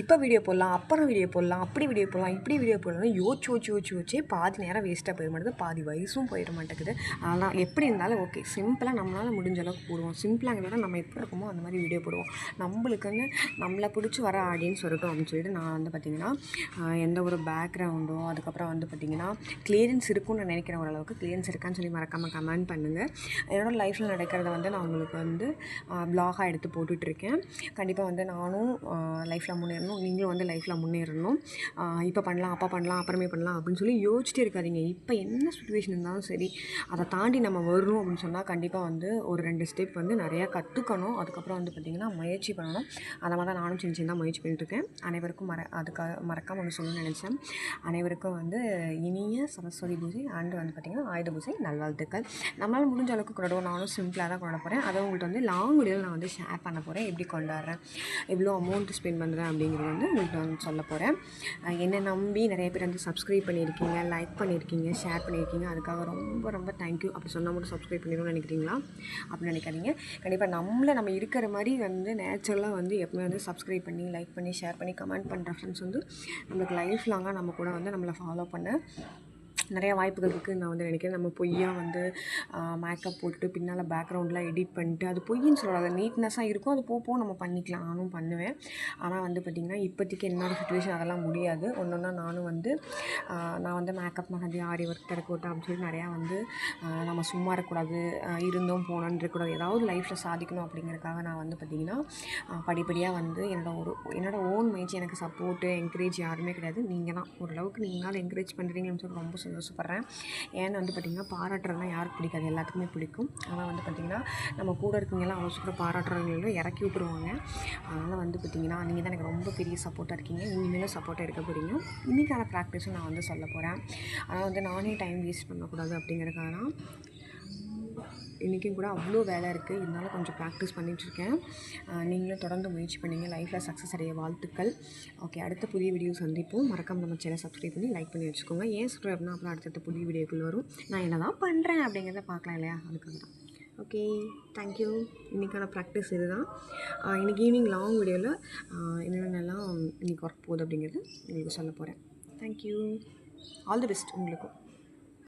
இப்போ வீடியோ போடலாம் அப்புறம் வீடியோ போடலாம் அப்படி வீடியோ போடலாம் இப்படி வீடியோ போடலாம் யோசிச்சு யோசிச்சு யோசிச்சு யோசிச்சே பாதி நேரம் வேஸ்ட்டாக போயிட மாட்டேங்குது. பாதி வயசும் போயிட மாட்டேங்குது. ஆனால் எப்படி இருந்தாலும் ஓகே சிம்பிளாக நம்மளால் முடிஞ்ச அளவுக்கு போடுவோம். சிம்பிளாங்கிறத நம்ம எப்படி இருக்கோமோ அந்த மாதிரி வீடியோ போடுவோம். நம்மளுக்குன்னு நம்மளை பிடிச்சி வர ஆடியன்ஸ் வரட்டும் அப்படின்னு சொல்லிட்டு நான் வந்து பார்த்திங்கன்னா எந்த ஒரு பேக்ரவுண்டோ அதுக்கப்புறம் வந்து பார்த்திங்கன்னா கிளியரன்ஸ் இருக்கும்னு நான் நினைக்கிறேன் ஓரளவுக்கு கிளியரன்ஸ் இருக்கான்னு சொல்லி மறக்காமல் கமெண்ட் பண்ணுங்கள் என்னோடய லைஃப்பில் நடக்கிறத வந்து நான் உங்களுக்கு வந்து ப்ளாகாக எடுத்து போட்டுட்ருக்கேன் கண்டிப்பாக வந்து நானும் லைஃப்பில் முன்னேறணும் நீங்களும் வந்து லைஃப்பில் முன்னேறணும். இப்போ பண்ணலாம் அப்போ பண்ணலாம் அப்புறமே பண்ணலாம் அப்படின்னு சொல்லி யோசிச்சிட்டே இருக்காதீங்க. இப்போ என்ன சுச்சுவேஷன் இருந்தாலும் சரி அதை தாண்டி நம்ம வரணும் அப்படின்னு சொன்னால் கண்டிப்பாக வந்து ஒரு ரெண்டு ஸ்டெப் வந்து நிறையா கற்றுக்கணும் அதுக்கப்புறம் வந்து பார்த்திங்கன்னா முயற்சி பண்ணணும். அதை மாதிரி தான் நானும் சின்ன சின்னதாக முயற்சி பண்ணிட்டுருக்கேன் அனைவருக்கும் மற அதுக்காக மறக்காமல் ஒன்று சொல்லணும்னு நினச்சேன். அனைவருக்கும் வந்து இனிய சரஸ்வதி பூஜை அண்டு வந்து பார்த்திங்கன்னா ஆயுத பூஜை நல்வாழ்த்துக்கள். நம்மளால் முடிஞ்ச அளவுக்கு கொண்டாடுவோம். நானும் சிம்பிளாக தான் கொண்டாட போகிறேன் அதை உங்கள்கிட்ட வந்து லாங் வீடியோவில் நான் வந்து ஷேர் பண்ண போகிறேன் எப்படி கொண்டாடுறேன்? எவ்வளோ அமௌண்ட் ஸ்பெண்ட் பண்ணுறேன் அப்படிங்கிறது வந்து உங்களுக்கு நான் சொல்ல போகிறேன் என்னை நம்பி நிறைய பேர் வந்து சப்ஸ்கிரைப் பண்ணியிருக்கீங்க லைக் பண்ணியிருக்கீங்க ஷேர் பண்ணியிருக்கீங்க. அதுக்காக ரொம்ப ரொம்ப தேங்க்யூ அப்படி சொன்னால் மட்டும் சப்ஸ்கிரைப் பண்ணிடணும்னு நினைக்கிறீங்களா? அப்படின்னு நினைக்காதீங்க. கண்டிப்பாக நம்மளை நம்ம இருக்கிற மாதிரி வந்து நேச்சுரலாக வந்து எப்பவுமே வந்து சப்ஸ்கிரைப் பண்ணி லைக் பண்ணி ஷேர் பண்ணி கமெண்ட் பண்ணுற ஃப்ரெண்ட்ஸ் வந்து நம்மளுக்கு லைஃப் லாங்காக நம்ம கூட வந்து நம்மளை ஃபாலோ பண்ண. நிறைய வாய்ப்புகள் இருக்குதுன்னு நான் வந்து நினைக்கிறேன். நம்ம பொய்யாக வந்து மேக்கப் போட்டுட்டு பின்னால் பேக்ரவுண்ட்லாம் எடிட் பண்ணிட்டு அது பொய்ன்னு அது நீட்னஸாக இருக்கும். அது போக போக நம்ம பண்ணிக்கலாம். நானும் பண்ணுவேன். ஆனால் வந்து பார்த்திங்கன்னா இப்போதைக்கு என்னோட சுச்சுவேஷன் அதெல்லாம் முடியாது. ஒன்று ஒன்றா நானும் வந்து நான் வந்து மேக்கப் மகதி ஆரி ஒர்க் திறக்கோட்டா அப்படின்னு சொல்லி நிறையா வந்து நம்ம சும்மா இருக்கக்கூடாது இருந்தோம் போனோன்னு இருக்கக்கூடாது. ஏதாவது லைஃப்பில் சாதிக்கணும் அப்படிங்கிறதுக்காக நான் வந்து பார்த்திங்கன்னா படிப்படியாக வந்து என்னோடய ஒரு என்னோடய ஓன் முயற்சி எனக்கு சப்போர்ட்டு என்கரேஜ் யாருமே கிடையாது. நீங்கள் தான் ஓரளவுக்கு நீங்களால் என்கரேஜ் பண்ணுறீங்கன்னு சொல்லி ரொம்ப சந்தோஷப்படுறேன் ஏன்னு வந்து பார்த்திங்கன்னா பாராட்டுறதுலாம் யாருக்கு பிடிக்காது? எல்லாத்துக்குமே பிடிக்கும். ஆனால் வந்து பார்த்திங்கன்னா நம்ம கூட இருக்கீங்களாம் அவ்வளோ சூப்பராக பாராட்டுறவங்களும் இறக்கி விட்டுருவாங்க. அதனால் வந்து பார்த்திங்கன்னா நீங்கள் தான் எனக்கு ரொம்ப பெரிய சப்போர்ட்டாக இருக்கீங்க. இனிமேலும் சப்போர்ட்டாக இருக்க போகிறீங்க இன்றைக்கான ப்ராக்டிஸும் நான் வந்து சொல்ல போகிறேன் ஆனால் வந்து நானே டைம் வேஸ்ட் பண்ணக்கூடாது அப்படிங்கிறதுக்காக இன்றைக்கும் கூட அவ்வளோ வேலை இருக்குது. இருந்தாலும் கொஞ்சம் ப்ராக்டிஸ் பண்ணிகிட்ருக்கேன். நீங்களும் தொடர்ந்து முயற்சி பண்ணீங்க. லைஃப்பில் சக்ஸஸ் அடைய வாழ்த்துக்கள். ஓகே அடுத்த புதிய வீடியோ சந்திப்போம். மறக்காமல் நம்ம சேனல் சப்ஸ்கிரைப் பண்ணி லைக் பண்ணி வச்சுக்கோங்க. ஏன் சொல்கிறேன் அப்படின்னா அப்புறம் அடுத்தடுத்த புதிய வீடியோக்குள்ள வரும். நான் என்ன தான் பண்ணுறேன் அப்படிங்கிறத பார்க்கலாம் இல்லையா? அதுக்காக தான் ஓகே தேங்க்யூ இன்றைக்கான ப்ராக்டிஸ் இதுதான். ஆஹ் ஈவினிங் லாங் வீடியோவில் என்னென்னலாம் இன்றைக்கி ஒர்க் போகுது அப்படிங்கிறது உங்களுக்கு சொல்ல போகிறேன் தேங்க்யூ ஆல் தி பெஸ்ட் உங்களுக்கும்.